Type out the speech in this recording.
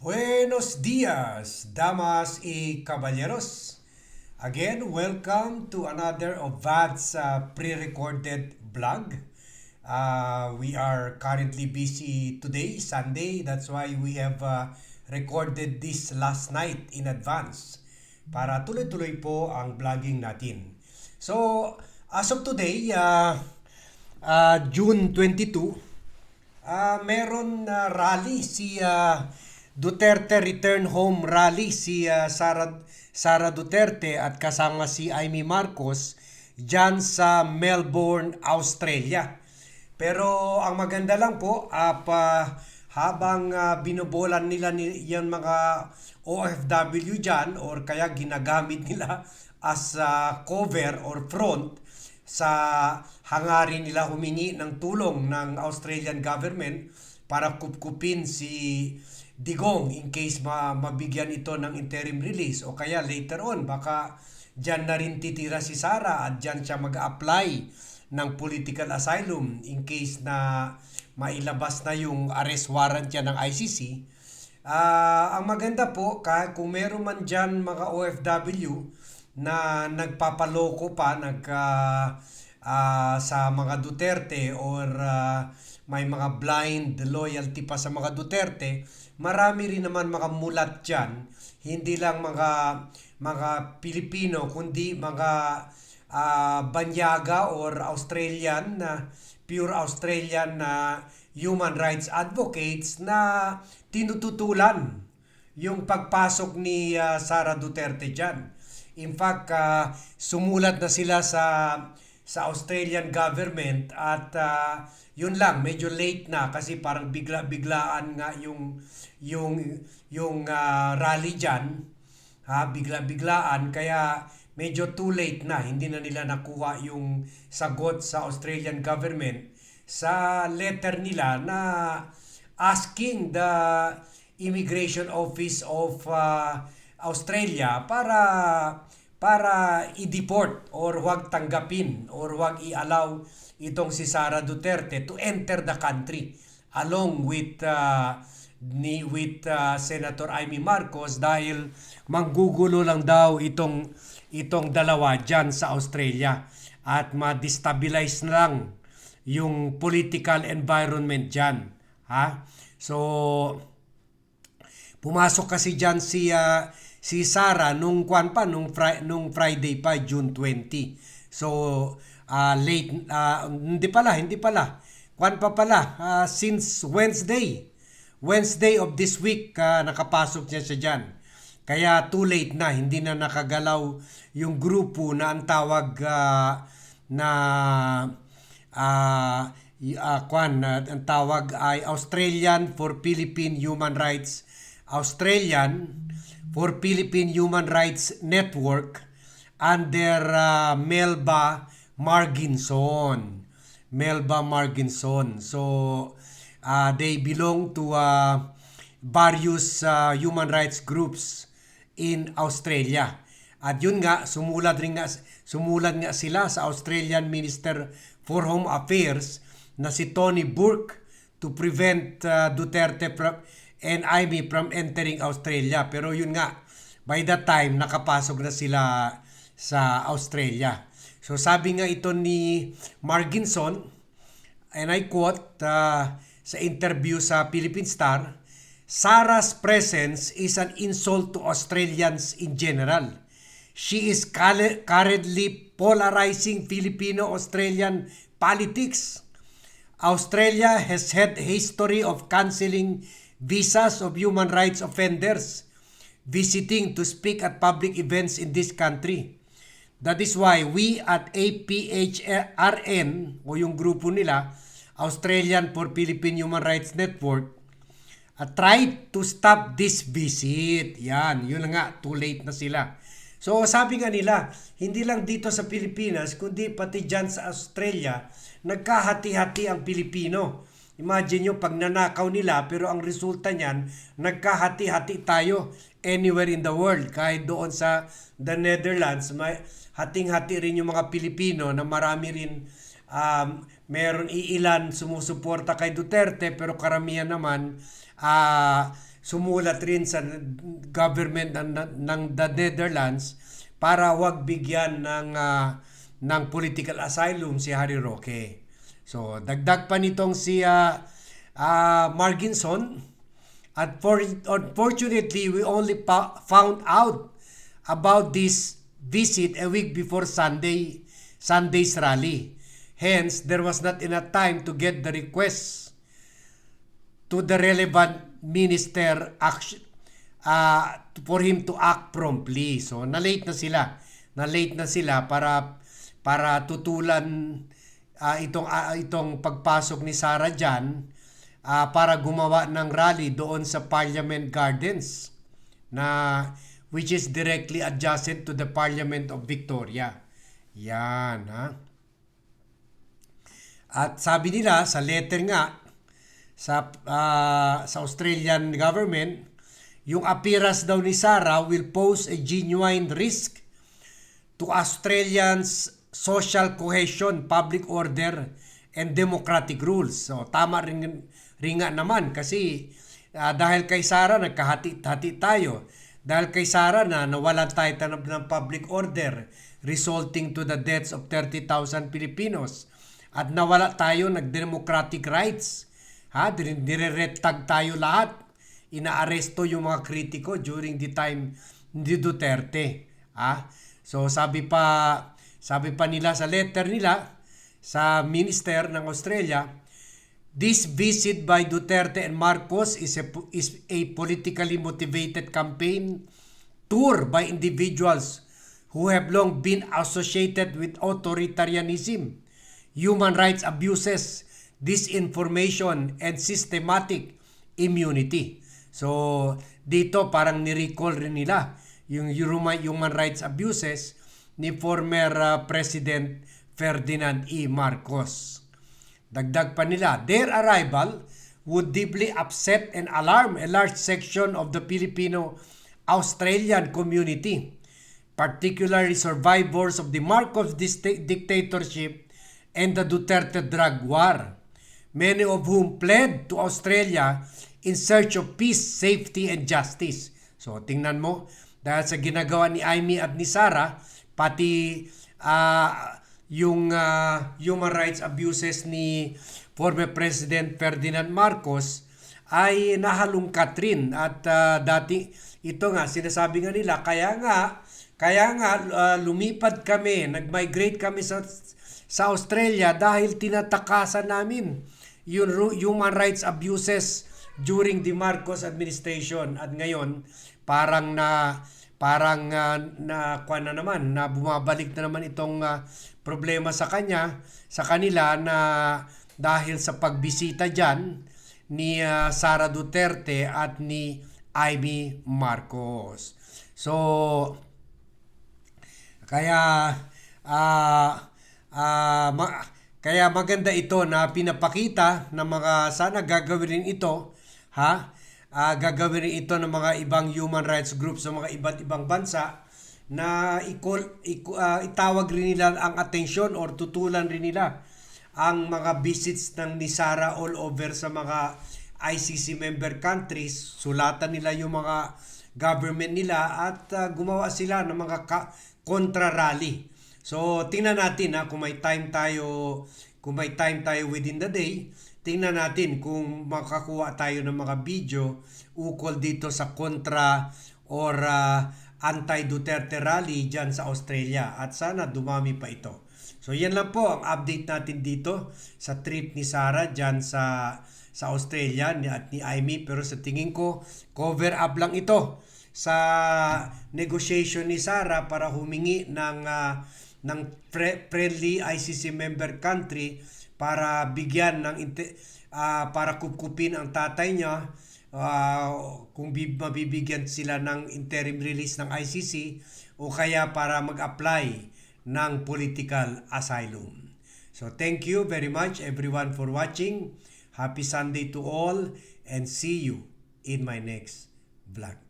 Buenos dias, damas y caballeros. Again, welcome to another of Vad's uh, pre-recorded vlog. Uh, we are currently busy today, Sunday. That's why we have uh, recorded this last night in advance para tuloy-tuloy po ang vlogging natin. So, as of today, uh, uh, June 22, Ah, meron na rally si ah, Duterte Return Home Rally si ah, Sara Sara Duterte at kasama si Amy Marcos diyan sa Melbourne, Australia. Pero ang maganda lang po, ah, pa, habang ah, binobolan nila ni, yan mga OFW dyan or kaya ginagamit nila as ah, cover or front sa hangarin nila humingi ng tulong ng Australian government para kupkupin si Digong in case ma mabigyan ito ng interim release o kaya later on baka dyan na rin titira si Sara at dyan siya mag-apply ng political asylum in case na mailabas na yung arrest warrant niya ng ICC. Ah, ang maganda po, ka, kung meron man dyan mga OFW na nagpapaloko pa nag ah, ah, sa mga Duterte or ah, may mga blind loyalty pa sa mga Duterte, marami rin naman mga mulat dyan. Hindi lang mga mga Pilipino kundi mga ah, banyaga or Australian na pure Australian na human rights advocates na tinututulan yung pagpasok ni ah, Sara Duterte dyan. In fact, ah, sumulat na sila sa sa Australian government at ah, yun lang medyo late na kasi parang bigla-biglaan nga yung yung yung ah, rally diyan ha bigla-biglaan. Kaya medyo too late na hindi na nila nakuha yung sagot sa Australian government sa letter nila na asking the Immigration Office of uh, Australia para para i-deport or huwag tanggapin or huwag i-allow itong si Sara Duterte to enter the country along with uh, ni with uh, Senator Amy Marcos dahil manggugulo lang daw itong itong dalawa diyan sa Australia at ma-destabilize na lang yung political environment diyan ha? So Pumasok kasi diyan si ah, si Sara nung kwan pa nung Fri- nung Friday pa June 20. So ah, late ah, hindi pala, hindi pala. Kwan pa pala ah, since Wednesday. Wednesday of this week ah, nakapasok siya siya diyan. Kaya too late na, hindi na nakagalaw yung grupo na ang tawag ah, na y- ah, kwan, ah, ang tawag ay Australian for Philippine Human Rights Australian for Philippine Human Rights Network under uh, Melba Marginson. Melba Marginson. So, uh, they belong to uh, various uh, human rights groups in Australia. At yun nga, sumulat rin nga, sumulat nga sila sa Australian Minister for Home Affairs na si Tony Burke to prevent uh, Duterte and Ivy from entering Australia. Pero yun nga, by that time, nakapasok na sila sa Australia. So sabi nga ito ni Marginson, and I quote uh, sa interview sa Philippine Star, Sarah's presence is an insult to Australians in general. She is currently polarizing Filipino-Australian politics. Australia has had history of canceling visas of human rights offenders visiting to speak at public events in this country. That is why we at APHRN o yung grupo nila, Australian for Philippine Human Rights Network, uh, tried to stop this visit. Yan, yun nga, too late na sila. So sabi nga nila, hindi lang dito sa Pilipinas, kundi pati dyan sa Australia, nagkahati-hati ang Pilipino. Imagine nyo, pag nanakaw nila, pero ang resulta niyan, nagkahati-hati tayo anywhere in the world. Kahit doon sa the Netherlands, may hating-hati rin yung mga Pilipino na marami rin um, meron iilan sumusuporta kay Duterte pero karamihan naman uh, sumulat rin sa government ng, ng the Netherlands para wag bigyan ng ah, ng political asylum si Harry Roque. So dagdag pa nitong si ah, ah, Marginson at for, unfortunately we only found out about this visit a week before Sunday Sunday's rally. Hence, there was not enough time to get the request to the relevant minister action uh, for him to act promptly. So, na-late na sila. Na-late na sila para para tutulan ah, itong ah, itong pagpasok ni Sara Jan ah, para gumawa ng rally doon sa Parliament Gardens na which is directly adjacent to the Parliament of Victoria. Yan, ha? At sabi nila sa letter nga sa ah, sa Australian government, yung appearance daw ni Sarah will pose a genuine risk to Australians social cohesion, public order, and democratic rules. So tama rin, rin naman kasi ah, dahil kay Sara nagkahati-hati tayo. Dahil kay Sara na nawalan tayo ng, public order resulting to the deaths of 30,000 Filipinos at nawala tayo ng democratic rights. Ha, dire-red-tag tayo lahat. Inaaresto yung mga kritiko during the time ni Duterte. Ha? So sabi pa sabi pa nila sa letter nila sa minister ng Australia, this visit by Duterte and Marcos is a is a politically motivated campaign tour by individuals who have long been associated with authoritarianism, human rights abuses, disinformation, and systematic immunity. So, dito parang ni-recall rin nila yung human, rights abuses ni former uh, President Ferdinand E. Marcos. Dagdag pa nila, their arrival would deeply upset and alarm a large section of the Filipino-Australian community, particularly survivors of the Marcos dicta- dictatorship and the Duterte drug war, many of whom fled to Australia in search of peace, safety, and justice. So, tingnan mo, dahil sa ginagawa ni Amy at ni Sarah, pati ah, yung ah, human rights abuses ni former President Ferdinand Marcos ay nahalungkat rin. At ah, dati ito nga sinasabi nga nila kaya nga kaya nga ah, lumipad kami nag-migrate kami sa sa Australia dahil tinatakasan namin yung human rights abuses during the Marcos administration. At ngayon parang na parang ah, na kuwan na naman na bumabalik na naman itong ah, problema sa kanya sa kanila na dahil sa pagbisita diyan ni ah, Sara Duterte at ni Amy Marcos. So kaya ah ah, ma- kaya maganda ito na pinapakita ng mga sana gagawin ito ha Ah, gagawin ito ng mga ibang human rights groups sa mga iba't ibang bansa na ikol, iku- ah, itawag rin nila ang atensyon or tutulan rin nila ang mga visits ng ni Sara all over sa mga ICC member countries, sulatan nila yung mga government nila at ah, gumawa sila ng mga ka- kontra-rally. So, tingnan natin ha, kung may time tayo, kung may time tayo within the day, tingnan natin kung makakuha tayo ng mga video ukol dito sa kontra or ah, anti-Duterte rally dyan sa Australia at sana dumami pa ito. So yan lang po ang update natin dito sa trip ni Sarah dyan sa sa Australia ni at ni Amy pero sa tingin ko cover up lang ito sa negotiation ni Sarah para humingi ng ah, ng friendly ICC member country para bigyan ng ah, para kupkupin ang tatay niya ah, kung bi- mabibigyan sila ng interim release ng ICC o kaya para mag-apply ng political asylum. So thank you very much everyone for watching. Happy Sunday to all and see you in my next vlog.